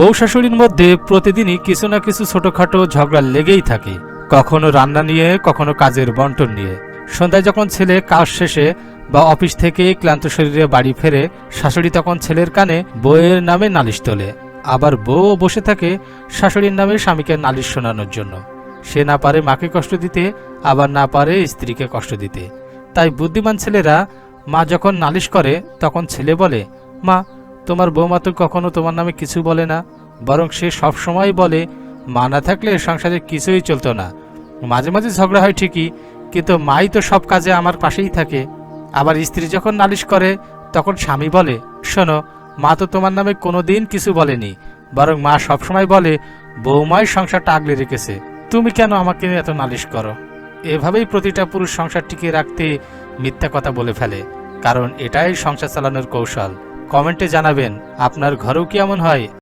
বউ শাশুড়ির মধ্যে প্রতিদিনই কিছু না কিছু ছোটখাটো ঝগড়া লেগেই থাকে। কখনো রান্না নিয়ে, কখনো কাজের বন্টন নিয়ে। সন্ধ্যায় যখন ছেলে কাজ শেষে বা অফিস থেকে ক্লান্ত শরীরে বাড়ি ফেরে, শাশুড়ি তখন ছেলের কানে বউয়ের নামে নালিশ তোলে। আবার বউ বসে থাকে শাশুড়ির নামে স্বামীকে নালিশ শোনানোর জন্য। সে না পারে মাকে কষ্ট দিতে, আবার না পারে স্ত্রীকে কষ্ট দিতে। তাই বুদ্ধিমান ছেলেরা মা যখন নালিশ করে, তখন ছেলে বলে, মা তোমার বৌমা তো কখনো তোমার নামে কিছু বলে না, বরং সে সব সময় বলে, মা না থাকলে সংসারে কিছুই চলতো না। মাঝে মাঝে ঝগড়া হয় ঠিকই, কিন্তু মাই তো সব কাজে আমার পাশেই থাকে। আবার স্ত্রী যখন নালিশ করে, তখন স্বামী বলে, শোনো, মা তো তোমার নামে কোনোদিন কিছু বলেনি, বরং মা সবসময় বলে, বৌমাই সংসারটা আগলে রেখেছে। তুমি কেন আমাকে এত নালিশ করো? এভাবেই প্রতিটা পুরুষ সংসার টিকিয়ে রাখতে মিথ্যা কথা বলে ফেলে, কারণ এটাই সংসার চালানোর কৌশল। কমেন্টে জানাবেন আপনার ঘরেও কি এমন হয়?